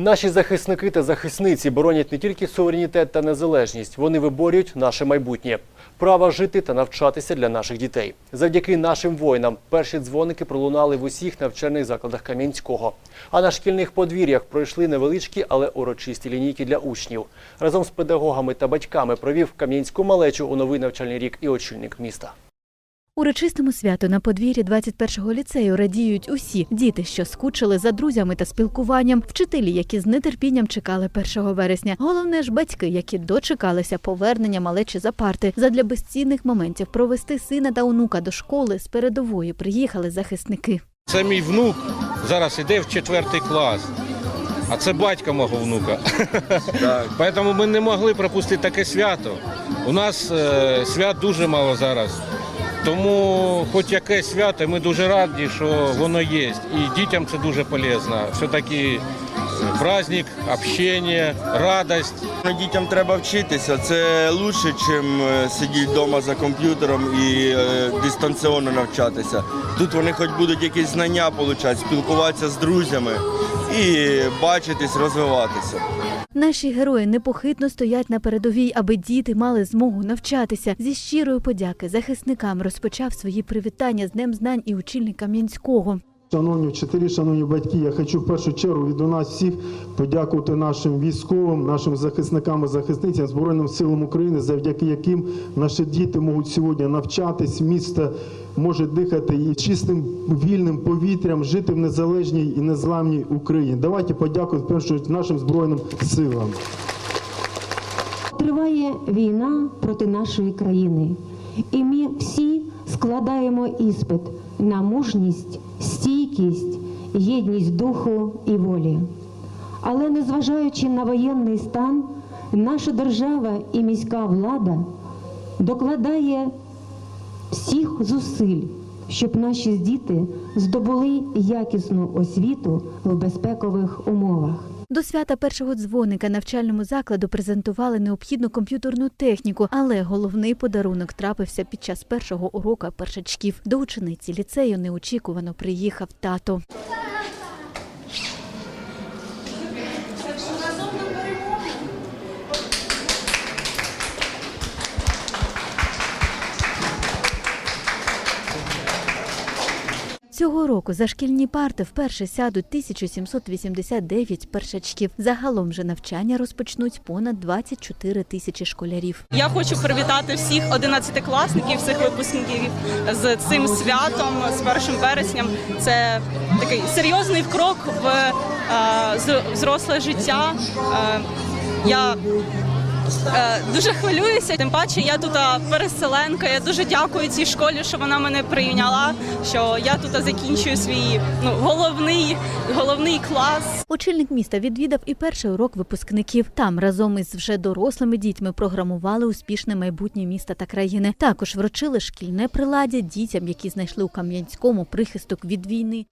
Наші захисники та захисниці боронять не тільки суверенітет та незалежність, вони виборюють наше майбутнє. Право жити та навчатися для наших дітей. Завдяки нашим воїнам перші дзвоники пролунали в усіх навчальних закладах Кам'янського. А на шкільних подвір'ях пройшли невеличкі, але урочисті лінійки для учнів. Разом з педагогами та батьками провів кам'янську малечу у новий навчальний рік і очільник міста. Урочистому святу на подвір'ї 21-го ліцею радіють усі діти, що скучили за друзями та спілкуванням, вчителі, які з нетерпінням чекали 1 вересня. Головне ж батьки, які дочекалися повернення малечі за парти. Задля безцінних моментів провести сина та онука до школи з передової приїхали захисники. Це мій внук зараз іде в четвертий клас. А це батько мого внука. Тому ми не могли пропустити таке свято. У нас е, свят дуже мало зараз. Тому хоч яке свято, ми дуже раді, що воно є. І дітям це дуже полезно. Все-таки праздник, общення, радость. Дітям треба вчитися. Це краще, ніж сидіти вдома за комп'ютером і е, дистанційно навчатися. Тут вони хоч будуть якісь знання отримати, спілкуватися з друзями і бачитись, розвиватися. Наші герої непохитно стоять на передовій, аби діти мали змогу навчатися. Зі щирої подяки захисникам розпочав свої привітання з Днем знань і очільник Кам'янського. Шановні вчителі, шановні батьки, я хочу в першу чергу від у нас всіх подякувати нашим військовим, нашим захисникам і захисницям Збройним силам України, завдяки яким наші діти можуть сьогодні навчатись, місто може дихати і чистим вільним повітрям, жити в незалежній і незламній Україні. Давайте подякуємо в першу нашим збройним силам. Триває війна проти нашої країни, і ми всі складаємо іспит на мужність, стійкість, єдність духу і волі. Але незважаючи на воєнний стан, наша держава і міська влада докладає всіх зусиль, щоб наші діти здобули якісну освіту в безпекових умовах. До свята першого дзвоника навчальному закладу презентували необхідну комп'ютерну техніку, але головний подарунок трапився під час першого урока першачків. До учениці ліцею неочікувано приїхав тато. Цього року за шкільні парти вперше сядуть 1789 першачків. Загалом же навчання розпочнуть понад 24 тисячі школярів. Я хочу привітати всіх одинадцятикласників, всіх випускників з цим святом, з першим вересням. Це такий серйозний крок в е, з- взросле життя. Е, я дуже хвилююся, тим паче я тут переселенка. Я дуже дякую цій школі, що вона мене прийняла. Що я тут закінчую свій ну головний головний клас. Очільник міста відвідав і перший урок випускників. Там разом із вже дорослими дітьми програмували успішне майбутнє міста та країни. Також вручили шкільне приладдя дітям, які знайшли у Кам'янському прихисток від війни.